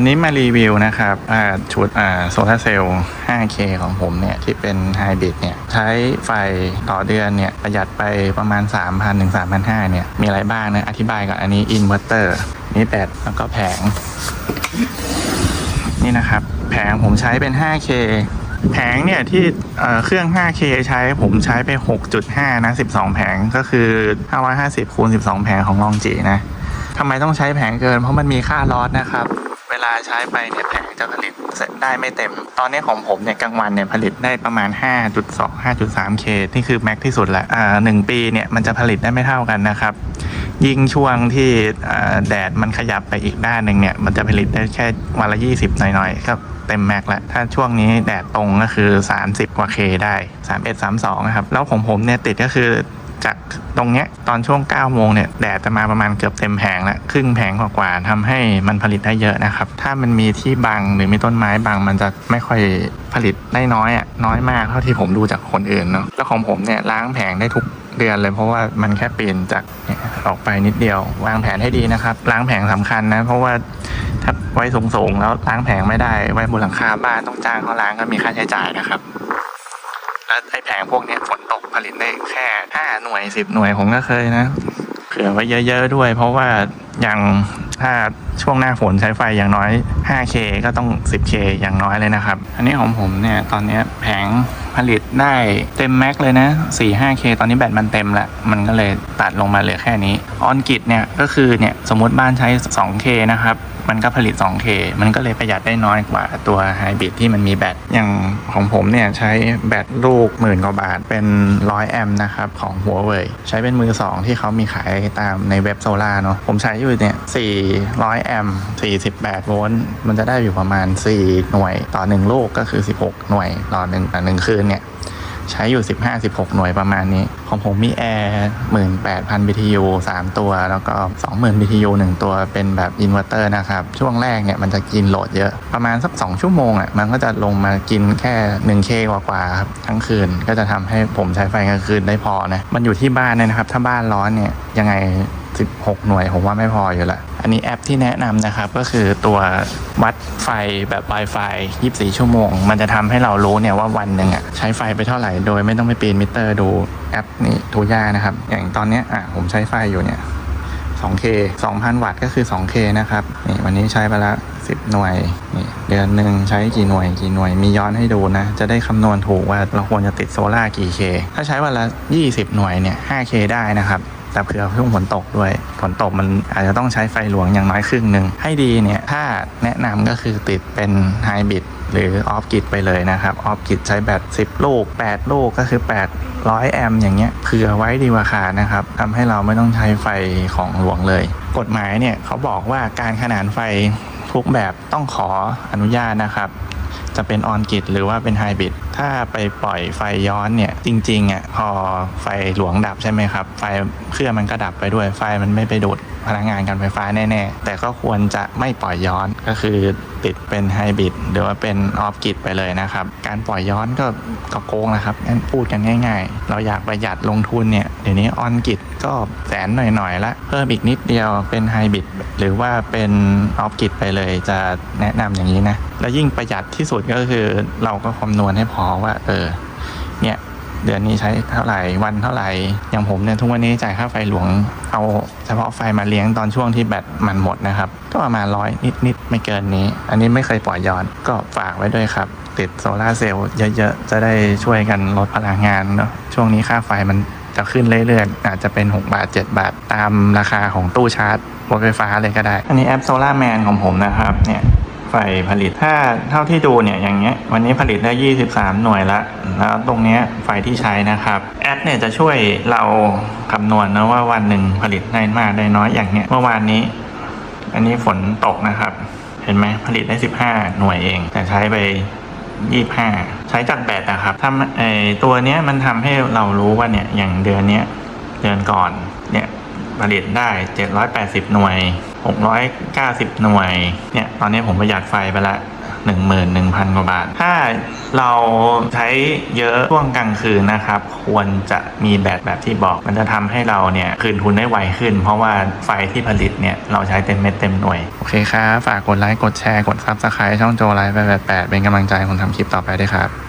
วันนี้มารีวิวนะครับชุดโซลาเซลล์ 5K ของผมเนี่ย ที่เป็นไฮบริดเนี่ย ใช้ไฟต่อเดือนเนี่ย ประหยัดไปประมาณ 3,000ถึง3,500 เนี่ย มีอะไรบ้างนะ อธิบายก่อนอันนี้อินเวอร์เตอร์นี่แบตแล้วก็แผง นี่นะครับ แผงผมใช้เป็น 5K แผงเนี่ยที่เครื่อง 5K ใช้ผมใช้ไป 6.5 นะ 12 แผงก็คือ 550คูณ12 แผงของลองจีนะทำไมต้องใช้แผงเกิน เพราะมันมีค่าลอสนะครับ ลาใช้ไปเนี่ยแผงจะผลิตเสร็จได้ไม่เต็ม ตอนนี้ของผมเนี่ยกลางวันเนี่ยผลิตได้ประมาณ 5.2 5.3K นี่คือแม็กที่สุดละอ่าหนึ่งปีเนี่ยมันจะผลิตได้ไม่เท่ากันนะครับ ยิ่งช่วงที่อ่าแดดมันขยับไปอีกด้านหนึ่งเนี่ยมันจะผลิตได้แค่วันละ 20 หน่อยๆก็เต็มแม็กแล้ว ถ้าช่วงนี้แดดตรงก็คือ 30 กว่า K ได้ 31 32นะครับ แล้วของผมเนี่ยติดก็คือ จากตรงเนี้ยตอนช่วง 9 โมงเนี่ยแดดจะมาประมาณเกือบเต็มแผงล้วครึ่งแผงกว่าๆทำให้มันผลิตได้เยอะนะครับ ถ้ามันมีที่บังหรือมีต้นไม้บังมันจะไม่ค่อยผลิตได้น้อยอะน้อยมากเท่าที่ผมดูจากคนอื่นเนาะแล้วของผมเนี่ยล้างแผงได้ทุกเดือนเลยเพราะว่ามันแค่เปลี่ยนจากออกไปนิดเดียว วางแผนให้ดีนะครับ ล้างแผงสำคัญนะ เพราะว่าถ้าไว้สูงๆแล้วล้างแผงไม่ได้ไว้บนหลังคาบ้านต้องจ้างเขาล้างก็มีค่าใช้จ่ายนะครับแล้วไอ้แผงพวกนี้ฝนตก ลิตได้แค่ห้าหน่วยสิบหน่วยผมก็เคยนะ เผื่อไว้เยอะ ๆ ด้วย เพราะว่าอย่างถ้าช่วงหน้าฝนใช้ไฟอย่างน้อย 5K ก็ต้อง 10K อย่างน้อยเลยนะครับ อันนี้ของผมเนี่ยตอนนี้แผงผลิตได้เต็มแม็กเลยนะ 4-5K ตอนนี้แบตมันเต็มละ มันก็เลยตัดลงมาเหลือแค่นี้ ออนกิจเนี่ยก็คือเนี่ยสมมติบ้านใช้ 2K นะครับ มันก็ผลิต 2K มันก็เลยประหยัดได้น้อยกว่าตัวไฮบริดที่มันมีแบต อย่างของผมเนี่ยใช้แบตลูกหมื่นกว่าบาทเป็น 100 แอมป์นะครับ ของหัวเว่ยใช้เป็นมือ 2 ที่เขามีขายตามในเว็บโซล่าเนาะผมใช้อยู่เนี่ย 400 แอมป์ 48 โวลต์ มันจะได้อยู่ประมาณ 4 หน่วยต่อ 1 ลูกก็คือ 16 หน่วยต่อ1ต่อ1คืนเนี่ย ใช้อยู่ 15-16 หน่วยประมาณนี้ ของผมมีแอร์18,000 BTU 3 ตัว แล้วก็ 20,000 BTU 1 ตัวเป็นแบบอินเวอร์เตอร์นะครับ ช่วงแรกเนี่ยมันจะกินโหลดเยอะประมาณสัก 2 ชั่วโมงอะมันก็จะลงมากินแค่ 1K กว่าๆครับทั้งคืนก็จะทำให้ผมใช้ไฟกลางคืนได้พอนะมันอยู่ที่บ้านนะครับ ถ้าบ้านร้อนเนี่ยยังไง 16 หน่วยผมว่าไม่พออยู่ละอันนี้แอปที่แนะนำนะครับก็คือตัววัดไฟแบบ Wi-Fi 24 ชั่วโมง มันจะทำให้เรารู้เนี่ยว่าวันหนึ่งอะใช้ไฟไปเท่าไหร่โดยไม่ต้องไปปีนมิเตอร์ดูแอปนี้ทูย่านะครับ อย่างตอนเนี้ยอะผมใช้ไฟอยู่เนี่ย 2K 2,000 วัตต์ก็คือ 2K นะครับนี่วันนี้ใช้ไปแล้ว10 หน่วยนี่เดือนหนึ่งใช้กี่หน่วยกี่หน่วยมีย้อนให้ดูนะ จะได้คำนวณถูกว่าเราควรจะติดโซล่ากี่ K ถ้าใช้วันละ 20 หน่วยเนี่ย 5K ได้นะครับ แต่เผื่อช่วงฝนตกด้วยฝนตกมันอาจจะต้องใช้ไฟหลวงอย่างน้อยครึ่งหนึ่งให้ดีเนี่ยถ้าแนะนำก็คือติดเป็นไฮบริดหรือออฟกิดไปเลยนะครับออฟกิดใช้แบต10 ลูก 8 ลูกก็คือ 800 แอมอย่างเงี้ยเผื่อไว้ดีกว่าขาดนะครับทำให้เราไม่ต้องใช้ไฟของหลวงเลย กฎหมายเนี่ยเขาบอกว่าการขนานไฟทุกแบบต้องขออนุญาตนะครับ จะเป็นออนกิดหรือว่าเป็นไฮบริด ถ้าไปปล่อยไฟย้อนเนี่ย จริงๆอะพอไฟหลวงดับใช่ไหมครับ ไฟเครื่องมันก็ดับไปด้วย ไฟมันไม่ไปดูดพลังงานการไฟฟ้าแน่ๆ แต่ก็ควรจะไม่ปล่อยย้อนก็คือติดเป็นไฮบริดหรือว่าเป็นออฟกิดไปเลยนะครับ การปล่อยย้อนก็ก็โกงนะครับงั้นพูดกันง่าย ๆ เราอยากประหยัดลงทุนเนี่ยเดี๋ยวนี้ออนกิดก็แสนหน่อยๆละเพิ่มอีกนิดเดียวเป็นไฮบริดหรือว่าเป็นออฟกิดไปเลยจะแนะนำอย่างนี้นะ แล้วยิ่งประหยัดที่สุดก็คือเราก็คำนวณให้พอว่า เออ เนี่ย เดือนนี้ใช้เท่าไหร่วันเท่าไหร่อย่างผมเนี่ยทุกวันนี้จ่ายค่าไฟหลวงเอาเฉพาะไฟมาเลี้ยงตอนช่วงที่แบตมันหมดนะครับ ก็ประมาณร้อยนิดๆไม่เกินนี้ อันนี้ไม่เคยปล่อยย้อนก็ฝากไว้ด้วยครับ ติดโซลาเซลล์เยอะๆ จะได้ช่วยกันลดพลังงานเนาะช่วงนี้ค่าไฟมันจะขึ้นเรื่อยๆ อาจจะเป็น 6 บาท 7 บาท ตามราคาของตู้ชาร์จรถไฟฟ้าเลยก็ได้ อันนี้แอป Solar Man ของผมนะครับ เนี่ย ไฟผลิตถ้าเท่าที่ดูเนี่ยอย่างเงี้ยวันนี้ผลิตได้ 23 หน่วยละแล้วตรงเนี้ยไฟที่ใช้นะครับแอปเนี่ยจะช่วยเราคำนวณนะว่าวันหนึ่งผลิตได้มากได้น้อยอย่างเนี้ยเมื่อวานนี้ อันนี้ฝนตกนะครับ เห็นไหมผลิตได้ 15 หน่วยเอง แต่ใช้ไป25ใช้จากแบตนะครับทำไอตัวเนี้ยมันทำให้เรารู้ว่าเนี่ยอย่างเดือนเนี้ยเดือนก่อนเนี่ยผลิตได้ 780 หน่วย 690 หน่วย เนี่ย ตอนนี้ผมประหยัดไฟไปละ11,000 กว่าบาท ถ้าเราใช้เยอะช่วงกลางคืนนะครับ ควรจะมีแบตแบบที่บอก มันจะทำให้เราเนี่ย คืนทุนได้ไวขึ้น เพราะว่าไฟที่ผลิตเนี่ย เราใช้เต็มเม็ดเต็มหน่วย โอเคครับ ฝากกดไลค์ กดแชร์ กดซับสไครต์ช่องโจไลฟ์ไปแบบแปดเป็นกำลังใจให้ผมทำคลิปต่อไปด้วยครับ